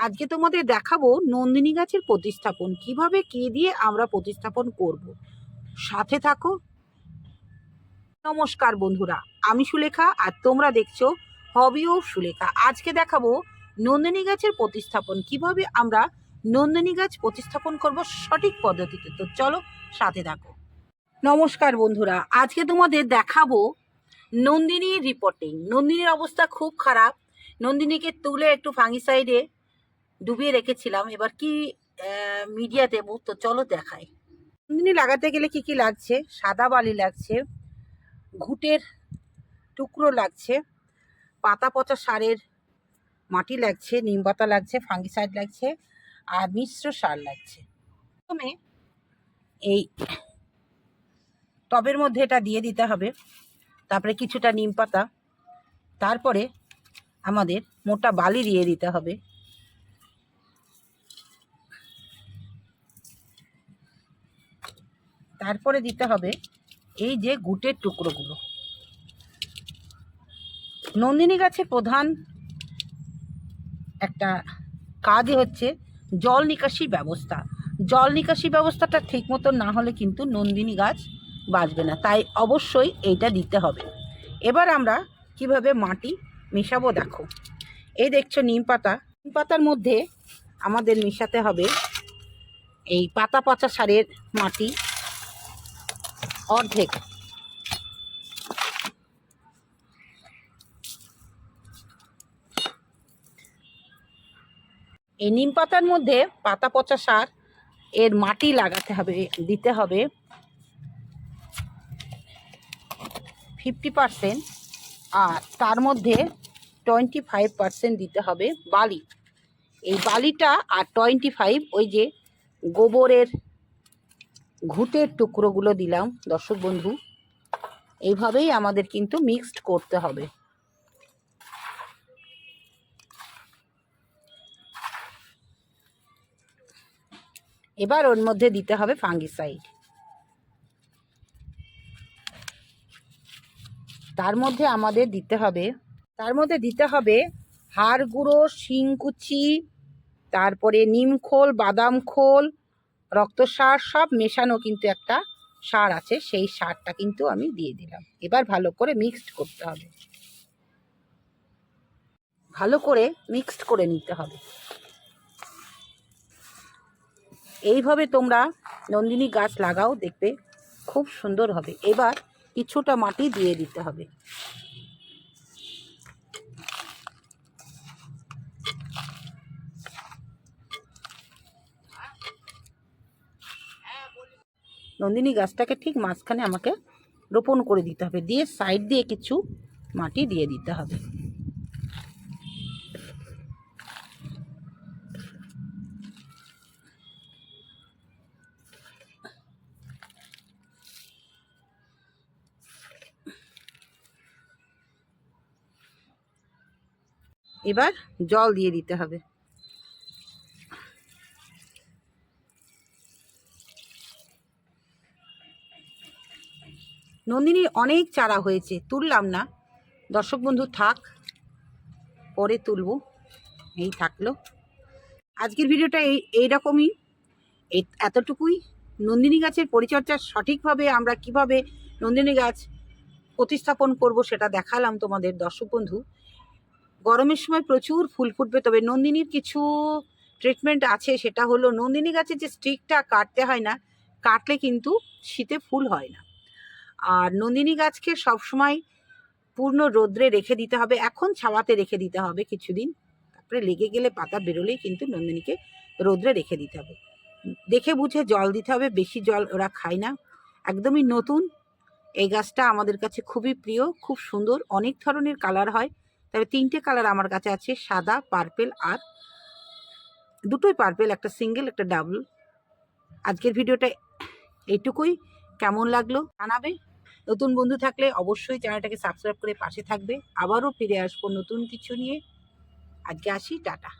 আজকে তোমাদের দেখাবো নন্দিনী গাছের প্রতিস্থাপন। কীভাবে কি দিয়ে আমরা প্রতিস্থাপন করব? সাথে থাকো। নমস্কার বন্ধুরা, আমি সুলেখা আর তোমরা দেখছ হবি ও সুলেখা। আজকে দেখাবো নন্দিনী গাছের প্রতিস্থাপন। কীভাবে আমরা নন্দিনী গাছ প্রতিস্থাপন করব সঠিক পদ্ধতিতে? তো চলো সাথে থাকো। নমস্কার বন্ধুরা, আজকে তোমাদের দেখাবো নন্দিনীর রিপোর্টিং নন্দিনীর অবস্থা খুব খারাপ। নন্দিনীকে তুলে একটু ফাঙ্গিসাইডে ডুবিয়ে রেখেছিলাম। এবার কি মিডিয়া দেবো? তো চলো দেখাই। নন্দিনী লাগাতে গেলে কি কি লাগছে? সাদা বালি লাগছে, ঘুটের টুকরো লাগছে, পাতা পচা সারের মাটি লাগছে, নিম পাতা লাগছে ফাঙ্গিসাইড লাগছে, আর মিশ্র সার লাগছে। প্রথমে এই টবের মধ্যে এটা দিয়ে দিতে হবে। তারপরে কিছুটা নিম পাতা। তারপরে আমাদের মোটা বালি দিয়ে দিতে হবে। তারপরে দিতে হবে এই যে গুটের টুকরোগুলো। নন্দিনী গাছে প্রধান একটা কাজই হচ্ছে জল নিকাশি ব্যবস্থা। জল নিকাশি ব্যবস্থাটা ঠিক মতো না হলে কিন্তু নন্দিনী গাছ বাঁচবে না। তাই অবশ্যই এইটা দিতে হবে। এবার আমরা কীভাবে মাটি মেশাবো দেখো। এই দেখছ নিম পাতা। নিম পাতার মধ্যে আমাদের মেশাতে হবে এই পাতা পচা সারের মাটি। অর্ধেক। এই নিম পাতার মধ্যে পাতা পচা সার, এর মাটি লাগাতে হবে, দিতে হবে ফিফটি পারসেন্ট আর তার মধ্যে টোয়েন্টি ফাইভ পারসেন্ট দিতে হবে বালি। এই বালিটা আর টোয়েন্টি ফাইভ ওই যে গোবরের ঘুটের টুকরোগুলো দিলাম, দর্শক বন্ধু। এইভাবেই আমাদের কিন্তু মিক্সড করতে হবে। এবার ওর মধ্যে দিতে হবে ফাঙ্গিসাইড তার মধ্যে আমাদের দিতে হবে, তার মধ্যে দিতে হবে হাড় গুঁড়ো শিংকুচি তারপরে নিম খোল, বাদাম খোল রক্ত সার সব মেশানো কিন্তু একটা সার আছে, সেই সারটা কিন্তু আমি দিয়ে দিলাম। এবার ভালো করে মিক্সড করতে হবে। ভালো করে মিক্সড করে নিতে হবে। এইভাবে তোমরা নন্দিনী গাছ লাগাও, দেখবে খুব সুন্দর হবে। এবার কিছুটা মাটি দিয়ে দিতে হবে। নন্দিনী গাছটাকে ঠিক মাঝখানে আমাকে রোপণ করে দিতে হবে। দিয়ে সাইড দিয়ে কিছু মাটি দিয়ে দিতে হবে। এবার জল দিয়ে দিতে হবে। নন্দিনীর অনেক চারা হয়েছে, তুললাম না। দর্শক বন্ধু, থাক, পরে তুলবো। এই থাকল। আজকের ভিডিওটা এই, এইরকমই। এই, এতটুকুই। নন্দিনী গাছের পরিচর্যা সঠিকভাবে আমরা কীভাবে নন্দিনী গাছ প্রতিস্থাপন করব সেটা দেখালাম তোমাদের, দর্শক বন্ধু। গরমের সময় প্রচুর ফুল ফুটবে, তবে নন্দিনীর কিছু ট্রিটমেন্ট আছে। সেটা হলো, নন্দিনী গাছের যে স্টিকটা কাটতে হয় না, কাটলে কিন্তু শীতে ফুল হয় না। আর নন্দিনী গাছকে সবসময় পূর্ণ রোদ্রে রেখে দিতে হবে। এখন ছাওয়াতে রেখে দিতে হবে কিছুদিন। তারপরে লেগে গেলে পাতা বেরোলেই কিন্তু নন্দিনীকে রোদ্রে রেখে দিতে হবে। দেখে বুঝে জল দিতে হবে, বেশি জল ওরা খায় না। একদমই নতুন। এই গাছটা আমাদের কাছে খুবই প্রিয়, খুব সুন্দর, অনেক ধরনের কালার হয়। তবে তিনটে কালার আমার কাছে আছে, সাদা, পার্পেল আর দুটোই পার্পেল, একটা সিঙ্গেল, একটা ডাবল। আজকের ভিডিওটা এইটুকুই কেমন লাগল জানাবে? নতুন বন্ধু থাকলে অবশ্যই চ্যানেলটাকে সাবস্ক্রাইব করে পাশে থাকবে। আবারও ফিরে আসব নতুন কিছু নিয়ে। আজকে আসি, টাটা।